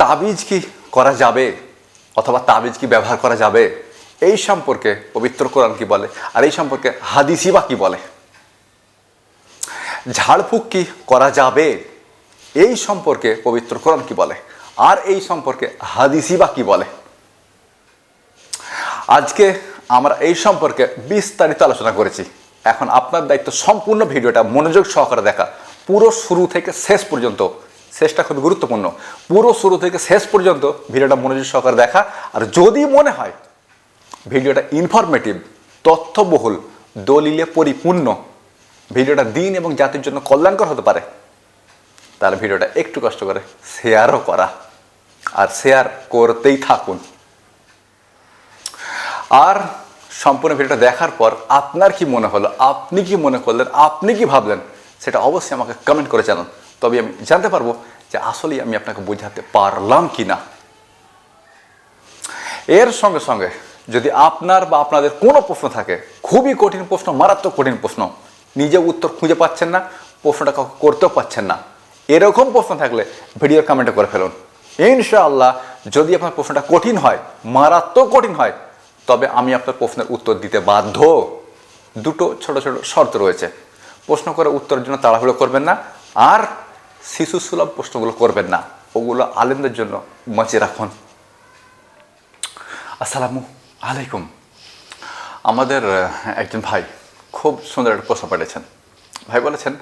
তাবিজ কি করা যাবে? অথবা তাবিজ কি ব্যবহার করা যাবে? এই সম্পর্কে পবিত্র কোরআন কি বলে? আর এই সম্পর্কে হাদিসই বা কি বলে? ঝাড়ফুঁক কি করা যাবে? এই সম্পর্কে পবিত্র কোরআন কি বলে? আর এই সম্পর্কে হাদিসই বা কি বলে? আজকে আমরা এই সম্পর্কে বিস্তারিত আলোচনা করেছি। এখন আপনার দায়িত্ব সম্পূর্ণ ভিডিওটা মনোযোগ সহকারে দেখা। পুরো শুরু থেকে শেষ পর্যন্ত শেষটা খুবই গুরুত্বপূর্ণ। পুরো শুরু থেকে শেষ পর্যন্ত ভিডিওটা মনোযোগ সহকারে দেখা। আর যদি মনে হয় ভিডিওটা ইনফরমেটিভ তথ্যবহুল, দলিলে পরিপূর্ণ, ভিডিওটা দিন এবং জাতির জন্য কল্যাণকর হতে পারে, তাহলে ভিডিওটা একটু কষ্ট করে শেয়ারও করা। আর শেয়ার করতেই থাকুন। আর সম্পূর্ণ ভিডিওটা দেখার পর আপনার কি মনে হলো? আপনি কি মনে করলেন? আপনি কি ভাবলেন? সেটা অবশ্যই আমাকে কমেন্ট করে জানান। তবে আমি জানতে পারব যে আসলেই আমি আপনাকে বোঝাতে পারলাম কি না এর সঙ্গে সঙ্গে যদি আপনার বা আপনাদের কোনো প্রশ্ন থাকে, খুবই কঠিন প্রশ্ন, মারাত্মক কঠিন প্রশ্ন, নিজে উত্তর খুঁজে পাচ্ছেন না, প্রশ্নটা কাউকে করতেও পাচ্ছেন না, এরকম প্রশ্ন থাকলে ভিডিও কমেন্টে করে ফেলুন। ইনশাআল্লাহ, যদি আপনার প্রশ্নটা কঠিন হয়, মারাত্মক কঠিন হয়, তবে আমি আপনার প্রশ্নের উত্তর দিতে বাধ্য। দুটো ছোট ছোট শর্ত রয়েছে। প্রশ্ন করে উত্তরের জন্য তাড়াহুড়ো করবেন না। আর শিশু সুলভ প্রশ্নগুলো করবেন না। ওগুলো আলেমদের জন্য বাঁচিয়ে রাখুন। আসসালামু আলাইকুম। আমাদের একজন ভাই খুব সুন্দর একটা প্রশ্ন পাঠিয়েছেন। ভাই বলেছেন,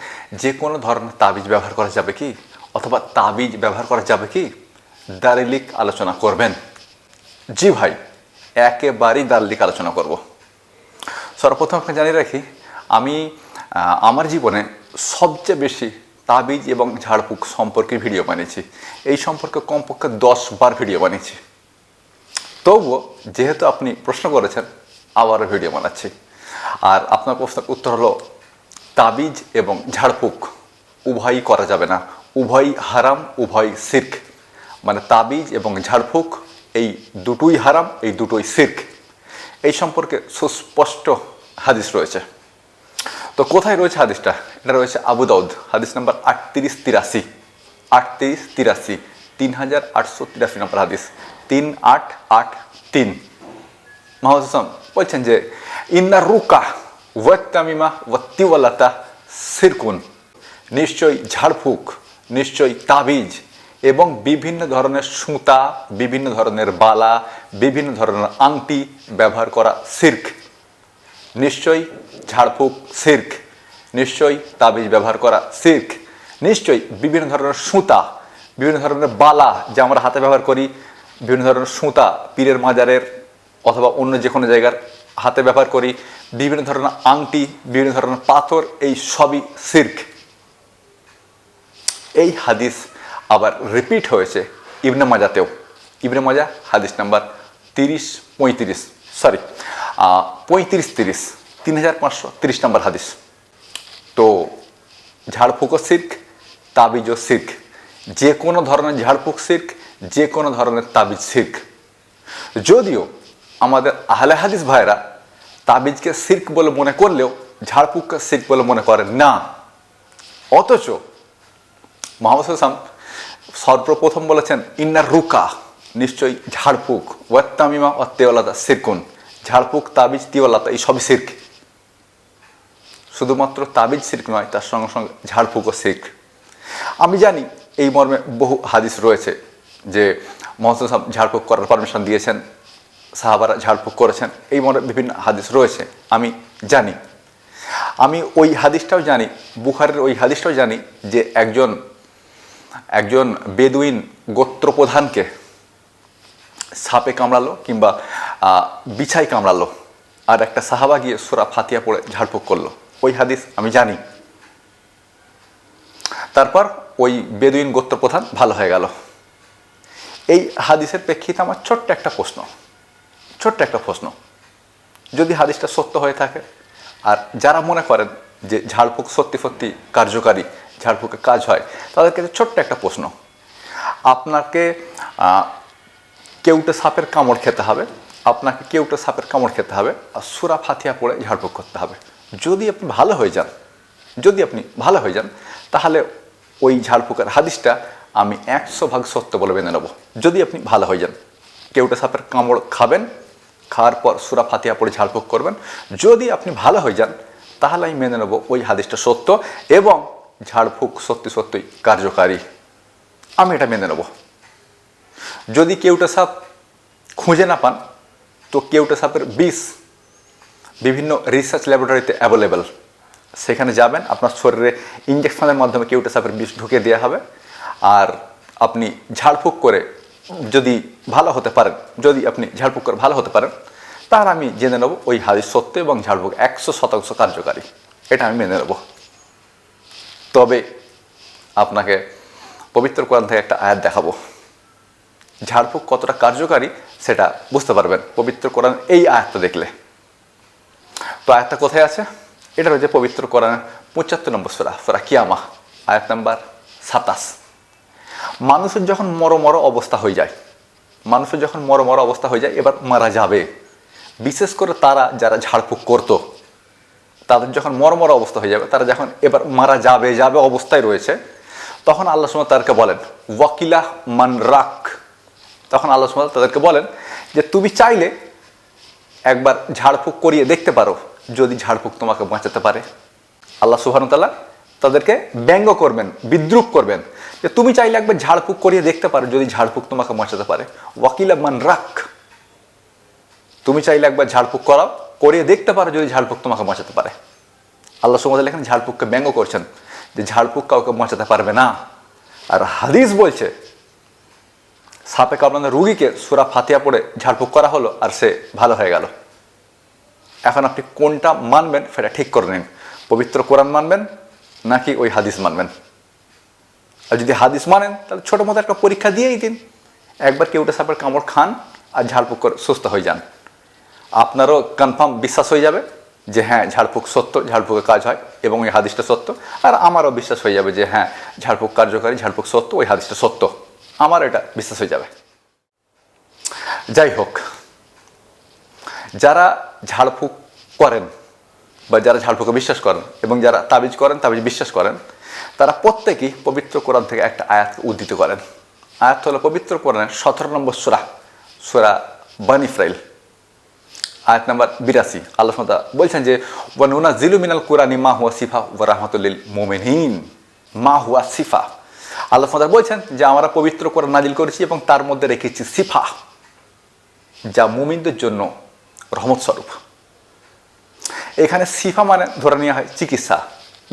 যে কোনো ধরনের তাবিজ ব্যবহার করা যাবে কি? অথবা তাবিজ ব্যবহার করা যাবে কি? দারিলিক আলোচনা করবেন। জি ভাই, একেবারেই দারিলিক আলোচনা করব। সর্বপ্রথম আপনাকে জানিয়ে রাখি, আমি আমার জীবনে সবচেয়ে বেশি তাবিজ এবং ঝাড়ফুঁক সম্পর্কে ভিডিও বানিয়েছি। এই সম্পর্কে কমপক্ষে দশ বার ভিডিও বানিয়েছি। তবুও যেহেতু আপনি প্রশ্ন করেছেন, আবারও ভিডিও বানাচ্ছি। আর আপনার প্রশ্নের উত্তর হলো, তাবিজ এবং ঝাড়ফুঁক উভয়ই করা যাবে না। উভয়ই হারাম উভয় সির্ক। মানে তাবিজ এবং ঝাড়ফুঁক, এই দুটোই হারাম, এই দুটোই সির্ক। এই সম্পর্কে সুস্পষ্ট হাদিস রয়েছে। তো কোথায় রয়েছে হাদিসটা? এটা রয়েছে আবু দাউদ, হাদিস নাম্বার আটত্রিশ তিরাশি। আটত্রিশ তিরাশি, তিন হাজার আটশো তিরাশি নম্বর হাদিস। তিন আট আট তিন। মোহাম্মদ হাসান বলছেন যে, ইন্না রুকা ওয়াত্তামিমা ওয়াত্তিওয়ালাতা সিরকুন। নিশ্চয়ই ঝাড়ফুঁক নিশ্চয়ই তাবিজ এবং বিভিন্ন ধরনের সুতা, বিভিন্ন ধরনের বালা, বিভিন্ন ধরনের আংটি ব্যবহার করা সির্ক। নিশ্চয়ই ঝাড়ফুঁক, সির্ক। নিশ্চয়ই তাবিজ ব্যবহার করা, সির্ক। নিশ্চয়ই বিভিন্ন ধরনের সুতা, বিভিন্ন ধরনের বালা যা আমরা হাতে ব্যবহার করি, বিভিন্ন ধরনের সুতা পীরের মাজারের অথবা অন্য যে কোনো জায়গার হাতে ব্যবহার করি, বিভিন্ন ধরনের আংটি, বিভিন্ন ধরনের পাথর, এই সবই সির্ক। এই হাদিস আবার রিপিট হয়েছে ইবনে মাজাতেও। ইবনে মাজা, হাদিস নাম্বার তিরিশ, পঁয়ত্রিশ। সরি পঁয়ত্রিশ তিরিশ, তিন হাজার পাঁচশো তিরিশ নম্বর হাদিস। তো ঝাড়ফুঁকও সির্ক তাবিজও সির্ক। যে কোনো ধরনের ঝাড়ফুঁক সির্ক, যে কোনো ধরনের তাবিজ সির্ক। যদিও আমাদের আহলে হাদিস ভাইরা তাবিজকে সির্ক বলে মনে করলেও ঝাড়ফুঁককে সির্ক বলে মনে করেন না। অথচ মোহাম্মদ সর্বপ্রথম বলেছেন ইন্নার রুকা। নিশ্চয়ই ঝাড়ফুঁক। ওয়াত্তামিমা ও তেওলাদা সিরকুন। ঝাড়ফুঁক, তাবিজ, তিওয়ালাতা, এই সবই সির্ক। শুধুমাত্র তাবিজ সির্ক নয়, তার সঙ্গে সঙ্গে ঝাড়ফুঁকও সির্ক। আমি জানি এই মর্মে বহু হাদিস রয়েছে যে মোহাম্মদ হাসান ঝাড়ফুঁক করার পারমিশন দিয়েছেন, সাহাবারা ঝাড়ফুঁক করেছেন, এই মর্মে বিভিন্ন হাদিস রয়েছে, আমি জানি। আমি ওই হাদিসটাও জানি, বুখারের ওই হাদিসটাও জানি যে একজন একজন বেদুইন গোত্রপ্রধানকে সাপে কামড়ালো কিংবা বিছাই কামড়ালো। আর একটা সাহাবা গিয়ে সুরা ফাতিয়া পড়ে ঝাড়ফুঁক করল। ওই হাদিস আমি জানি। তারপর ওই বেদুইন গোত্রপ্রধান ভালো হয়ে গেল। এই হাদিসের প্রেক্ষিতে আমার ছোট্ট একটা প্রশ্ন। ছোট্ট একটা প্রশ্ন। যদি হাদিসটা সত্য হয়ে থাকে, আর যারা মনে করেন যে ঝাড়ফুঁক সত্যি সত্যি কার্যকারী, ঝাড়ফুঁকে কাজ হয় তাদের কাছে ছোট্ট একটা প্রশ্ন। আপনাকে কেউটে সাপের কামড় খেতে হবে, আপনাকে কেউটে সাপের কামড় খেতে হবে, আর সুরা ফাতিয়া পড়ে ঝাড়ফুঁক করতে হবে। যদি আপনি ভালো হয়ে যান, যদি আপনি ভালো হয়ে যান, তাহলে ওই ঝাড়ফুঁকের হাদিসটা আমি একশো ভাগ সত্য বলে মেনে নেব। যদি আপনি ভালো হয়ে যান, কেউটা সাপের কামড় খাবেন, খাওয়ার পর সুরা ফাতিয়া পড়ে ঝাড়ফুঁক করবেন, যদি আপনি ভালো হয়ে যান, তাহলে আমি মেনে নেব ওই হাদিসটা সত্য এবং ঝাড়ফুঁক সত্যি সত্যই কার্যকারী। আমি এটা মেনে নেব। যদি কেউটা সাপ খুঁজে না পান, তো কেউটা সাপের বিষ বিভিন্ন রিসার্চ ল্যাবরেটরিতে অ্যাভেলেবেল সেখানে যাবেন, আপনার শরীরে ইঞ্জেকশনের মাধ্যমে কেউটা সাপের বিষ ঢুকিয়ে দেওয়া হবে। আর আপনি ঝাড়ফুঁক করে যদি ভালো হতে পারেন, যদি আপনি ঝাড়ফুঁক করে ভালো হতে পারেন তাহলে আমি জেনে নেব ওই হাদিস সত্য এবং ঝাড়ফুঁক একশো শতাংশ কার্যকারী। এটা আমি মেনে নেব। তবে আপনাকে পবিত্র কোরআন থেকে একটা আয়াত দেখাবো। ঝাড়ফুঁক কতটা কার্যকারী সেটা বুঝতে পারবেন। পবিত্র কোরআন এই আয়াতটা দেখলে। তো আয়াতটা কোথায় আছে? এটা রয়েছে পবিত্র কোরআনের পঁচাত্তর নম্বর সোরা সোরা কিয়ামা আয়াত নাম্বার সাতাশ। মানুষের যখন মর মর অবস্থা হয়ে যায়, মানুষের যখন মর মর অবস্থা হয়ে যায়, এবার মারা যাবে। বিশেষ করে তারা যারা ঝাড়ফুঁক করতো, তাদের যখন মরমর অবস্থা হয়ে যাবে, তারা যখন এবার মারা যাবে যাবে অবস্থায় রয়েছে, তখন আল্লাহ সময় তারকে বলেন, ওয়াকিলা মান রাক তখন আল্লাহ সময় তাদেরকে বলেন যে, তুমি চাইলে একবার ঝাড়ফুঁক করিয়ে দেখতে পারো, যদি ঝাড়ফুঁক তোমাকে বাঁচাতে পারে। আল্লাহ সুহানুতাল্লাহ তাদেরকে ব্যঙ্গ করবেন, বিদ্রুপ করবেন যে, তুমি চাইলে একবার ঝাড়ফুঁক করিয়ে দেখতে পারো, যদি ঝাড়ফুঁক তোমাকে বাঁচাতে পারে। ওয়াকিলা মান রাক তুমি চাইলে একবার ঝাড়ফুঁক করাও, করিয়ে দেখতে পারো, যদি ঝাড়ফুঁক তোমাকে বাঁচাতে পারে। আল্লাহ সুমদ এখানে ঝাড়ফুঁককে ব্যঙ্গ করছেন যে, ঝাড়ফুঁক কাউকে বাঁচাতে পারবে না। আর হাদিস বলছে সাপে কামড়ানো রুগীকে সুরা ফাতিয়া পড়ে ঝাড়ফুঁক করা হলো আর সে ভালো হয়ে গেল। এখন আপনি কোনটা মানবেন সেটা ঠিক করে নিন। পবিত্র কোরআন মানবেন নাকি ওই হাদিস মানবেন? আর যদি হাদিস মানেন, তাহলে ছোটো মতো একটা পরীক্ষা দিয়েই দিন। একবার কেউটা সাপের কামড় খান আর ঝাড়ফুঁক করে সুস্থ হয়ে যান। আপনারও কনফার্ম বিশ্বাস হয়ে যাবে যে হ্যাঁ ঝাড়ফুঁক সত্য, ঝাড়ফুঁকে কাজ হয় এবং ওই হাদিসটা সত্য। আর আমারও বিশ্বাস হয়ে যাবে যে হ্যাঁ ঝাড়ফুঁক কার্যকারী, ঝাড়ফুঁক সত্য, ওই হাদিসটা সত্য। আমার এটা বিশ্বাস হয়ে যাবে। যাই হোক, যারা ঝাড়ফুঁক করেন বা যারা ঝাড়ফুঁকে বিশ্বাস করেন এবং যারা তাবিজ করেন, তাবিজ বিশ্বাস করেন, তারা প্রত্যেকেই পবিত্র কোরআন থেকে একটা আয়াত উদ্ধৃত করেন। আয়াত হলো পবিত্র কোরআনের সতেরো নম্বর সুরা সুরা বানি ফ্রাইল আয়াত নাম্বার বিরাশি। আল্লাহ বলছেন যে ওয়ানুনা জিলু মিনাল কোরআনি মা হুয়া সিফা ওয়া রাহমাতুল্লিল মোমেনহীন মা হুয়া সিফা। আল্লাহ সুমতা বলছেন যে, আমরা পবিত্র কোরআন নাজিল করেছি এবং তার মধ্যে রেখেছি সিফা, যা মুমিনদের জন্য রহমত স্বরূপ। এখানে সিফা মানে ধরে নেওয়া হয় চিকিৎসা,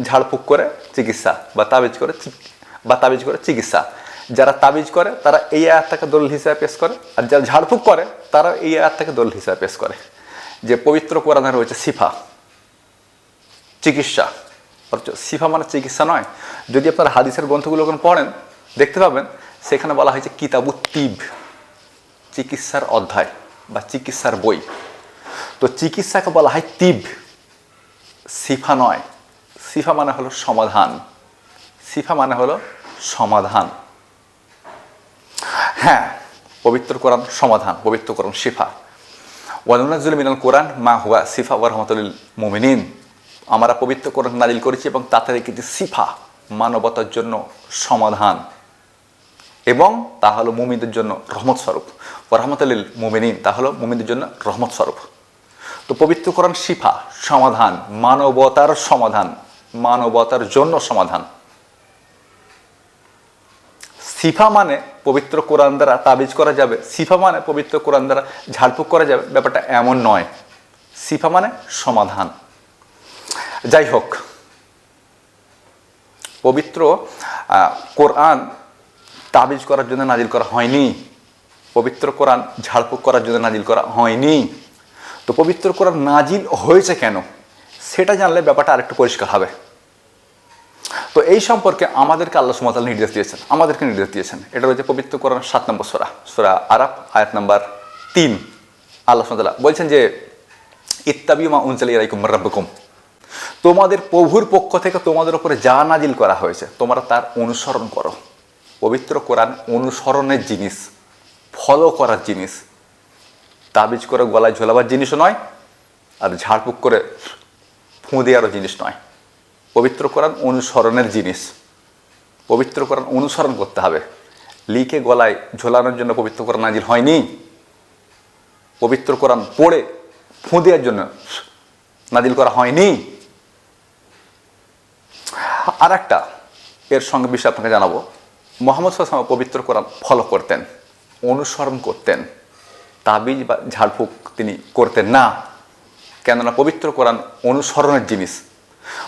ঝাড়ফুঁক করে চিকিৎসা বা তাবিজ করে বা তাবিজ করে চিকিৎসা। যারা তাবিজ করে, তারা এই আয়াতটাকে দলিল হিসাবে পেশ করে, আর যারা ঝাড়ফুঁক করে তারা এই আয়াতটাকে দলিল হিসাবে পেশ করে যে, পবিত্র কোরআনে রয়েছে সিফা, চিকিৎসা। অথচ সিফা মানে চিকিৎসা নয়। যদি আপনার হাদিসের গ্রন্থগুলো পড়েন, দেখতে পাবেন, সেখানে বলা হয়েছে কিতাবু তিব, চিকিৎসার অধ্যায় বা চিকিৎসার বই। তো চিকিৎসাকে বলা হয় তিব। সিফা নয়। সিফা মানে হলো সমাধান। সিফা মানে হলো সমাধান। হ্যাঁ পবিত্র কোরআন সমাধান, পবিত্র কোরআন শিফা। ওয়ানুনাজুল মিনাল কোরআন মা হুয়া সিফা ওয়া রহমতুল মুমিনিন। আমরা পবিত্র কোরআন নাজিল করেছি এবং তাতে রেখেছি সিফা, মানবতার জন্য সমাধান। এবং তা হলো মুমিনদের জন্য রহমত স্বরূপ। ও রহমতুল্লিল মুমিনিন, তা হলো মুমিনদের জন্য রহমত স্বরূপ। তো পবিত্র কোরআন শিফা সমাধান, মানবতার সমাধান, মানবতার জন্য সমাধান। সিফা মানে পবিত্র কোরআন দ্বারা তাবিজ করা যাবে। সিফা মানে পবিত্র কোরআন দ্বারা ঝাড়ফুঁক করা যাবে। ব্যাপারটা এমন নয়। সিফা মানে সমাধান। যাই হোক পবিত্র কোরআন তাবিজ করার জন্য নাজিল করা হয়নি, পবিত্র কোরআন ঝাড়ফুঁক করার জন্য নাজিল করা হয়নি। তো পবিত্র কোরআন নাজিল হয়েছে কেন? সেটা জানলে ব্যাপারটা আরেকটু পরিষ্কার হবে। তো এই সম্পর্কে আমাদেরকে আল্লাহ সুমতাল নির্দেশ দিয়েছেন। আমাদেরকে নির্দেশ দিয়েছেন। এটা রয়েছে পবিত্র কোরআন সাত নম্বর সোরা সোরা আরাব আয়াত নাম্বার তিন। আল্লাহ সুমতাল্লাহ বলছেন যে ইত্তাবিমা উনচালি রাইকুম রাব্বকুম। তোমাদের প্রভুর পক্ষ থেকে তোমাদের উপরে যা নাজিল করা হয়েছে, তোমরা তার অনুসরণ করো। পবিত্র কোরআন অনুসরণের জিনিস, ফলো করার জিনিস। তাবিজ করে গলায় ঝোলাবার জিনিসও নয়, আর ঝাড়ফুঁক করে ফুঁ দেওয়ারও জিনিস নয়। পবিত্র কোরআন অনুসরণের জিনিস। পবিত্র কোরআন অনুসরণ করতে হবে। লিকে গলায় ঝোলানোর জন্য পবিত্র কোরআন নাজিল হয়নি। পবিত্র কোরআন পড়ে ফুঁ দেওয়ার জন্য নাজিল করা হয়নি। আর একটা এর সঙ্গে বিষয় আপনাকে জানাব। মোহাম্মদ সাল্লাম পবিত্র কোরআন ফলো করতেন, অনুসরণ করতেন, তাবিজ বা ঝাড়ফুঁক তিনি করতেন না। কেননা পবিত্র কোরআন অনুসরণের জিনিস।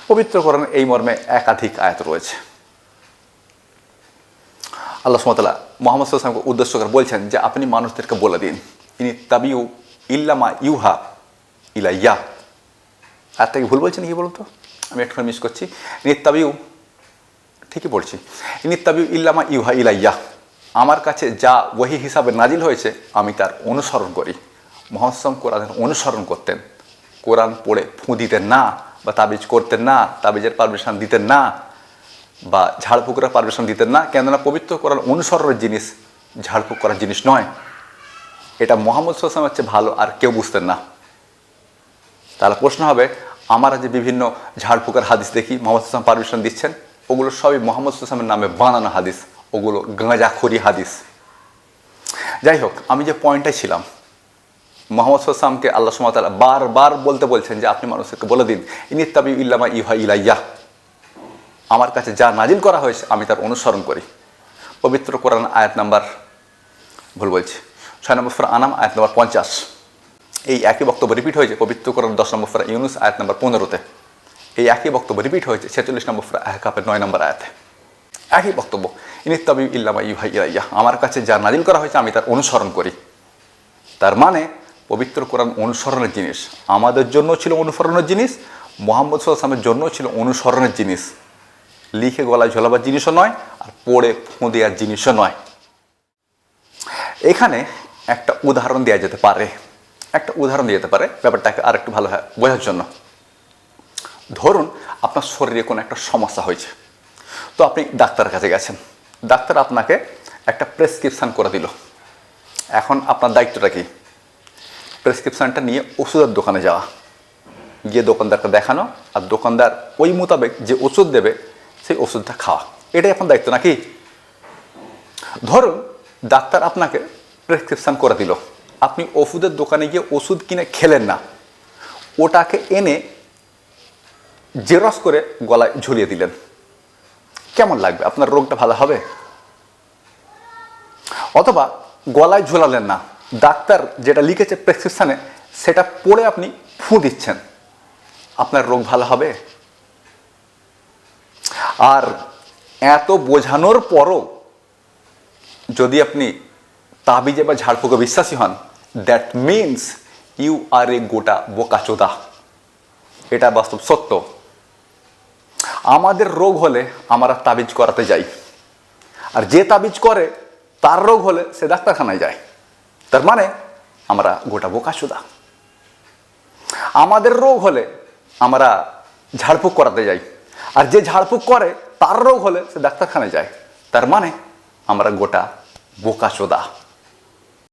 পবিত্র কোরআন এই মর্মে একাধিক আয়াত রয়েছে। আল্লাহ সুমতলা মোহাম্মদ সাল্লামকে উদ্দেশ্য করে বলছেন যে, আপনি মানুষদেরকে বলে দিন, ইনি তাবিউ ইল্লামা ইউহা ইলাইয়া। আর থেকে ভুল বলছেন কি বলুন তো? আমি একটু মিস করছি। ইনি তাবিউ ঠিকই পড়ছি ইনি তাবিউ ইল্লামা ইউহা ইলাইয়া, আমার কাছে যা ওহি হিসাবে নাজিল হয়েছে, আমি তার অনুসরণ করি। মহাসম কোরআনের অনুসরণ করতেন। কোরআন পড়ে ফুঁ দিতেন না, বা তাবিজ করতেন না, তাবিজের পারমিশন দিতেন না, বা ঝাড়ফুঁকরা পারমিশন দিতেন না, কেননা পবিত্র কোরআন অনুসরণের জিনিস, ঝাড়ফুঁক করার জিনিস নয়। এটা মোহাম্মদ সাল্লাম হচ্ছে ভালো আর কেউ বুঝতেন না। তাহলে প্রশ্ন হবে আমরা যে বিভিন্ন ঝাড়ফুঁকের হাদিস দেখি, মোহাম্মদ সাল্লাম পারমিশন দিচ্ছেন, ওগুলো সবই মোহাম্মদ সাল্লামের নামে বানানো হাদিস, ওগুলো গাঁজাখড়ি হাদিস। যাই হোক, আমি যে পয়েন্টটাই ছিলাম, মোহাম্মদ সাল্লামকে আল্লাহ সুমতালা বারবার বলতে বলছেন যে আপনি মানুষকে বলে দিন ইনি তাবি ইল্লামা ইহা ইলাইয়া। আমার কাছে যা নাজিল করা হয়েছে, আমি তার অনুসরণ করি। পবিত্র কোরআন আয়াত নাম্বার, ভুল বলছি, ছয় নম্বর আনাম, আয়াত নম্বর পঞ্চাশ। এই একই বক্তব্য রিপিট হয়েছে, পবিত্র কোরআন দশ নম্বর ফেরা ইউনুস, আয়াত নম্বর পনেরোতে। এই একই বক্তব্য রিপিট হয়েছে, ছেচল্লিশ নম্বর ফেরা আহকাপের নয় নম্বর আয়াতে। একই বক্তব্য ইনি তবি ইল্লামা ইউ ভাই ইয়া আমার কাছে যা নাজিল করা হয়েছে আমি তার অনুসরণ করি। তার মানে পবিত্র কোরআন অনুসরণের জিনিস, আমাদের জন্য ছিল অনুসরণের জিনিস, মোহাম্মদ সাল্লামের জন্য ছিল অনুসরণের জিনিস। লিখে গলায় ঝোলাবার জিনিসও নয়, আর পড়ে ফুঁ দেওয়ার জিনিসও নয়। এখানে একটা উদাহরণ দেওয়া যেতে পারে। একটা উদাহরণ দিয়ে যেতে পারে ব্যাপারটাকে আর একটু ভালো হয় বোঝার জন্য। ধরুন আপনার শরীরে কোনো একটা সমস্যা হয়েছে। তো আপনি ডাক্তারের কাছে গেছেন। ডাক্তার আপনাকে একটা প্রেসক্রিপশান করে দিল। এখন আপনার দায়িত্বটা কি? প্রেসক্রিপশানটা নিয়ে ওষুধের দোকানে যাওয়া। গিয়ে দোকানদারকে দেখানো আর দোকানদার ওই মোতাবেক যে ওষুধ দেবে, সেই ওষুধটা খাওয়া। এটাই আপনার দায়িত্ব নাকি? ধরুন ডাক্তার আপনাকে প্রেসক্রিপশান করে দিল। আপনি ওষুধের দোকানে গিয়ে ওষুধ কিনে খেলেন না। ওটাকে এনে জেরক্স করে গলায় ঝুলিয়ে দিলেন। কেমন লাগবে? আপনার রোগটা ভালো হবে? অথবা গলায় ঝোলালেন না। ডাক্তার যেটা লিখেছে প্রেসক্রিপশানে, সেটা পড়ে আপনি ফুঁ দিচ্ছেন। আপনার রোগ ভালো হবে? আর এত বোঝানোর পরও যদি আপনি তাবিজে বা ঝাড়ফুঁকে বিশ্বাসী হন that means you are a গোটা বোকাচোদা এটা বাস্তব সত্য। আমাদের রোগ হলে আমরা তাবিজ করাতে যাই। আর যে তাবিজ করে, তার রোগ হলে সে ডাক্তারখানায় যায়। তার মানে আমরা গোটা বোকাচোদা আমাদের রোগ হলে আমরা ঝাড়ফুঁক করাতে যাই। আর যে ঝাড়ফুঁক করে, তার রোগ হলে সে ডাক্তারখানায় যায়। তার মানে আমরা গোটা বোকাচোদা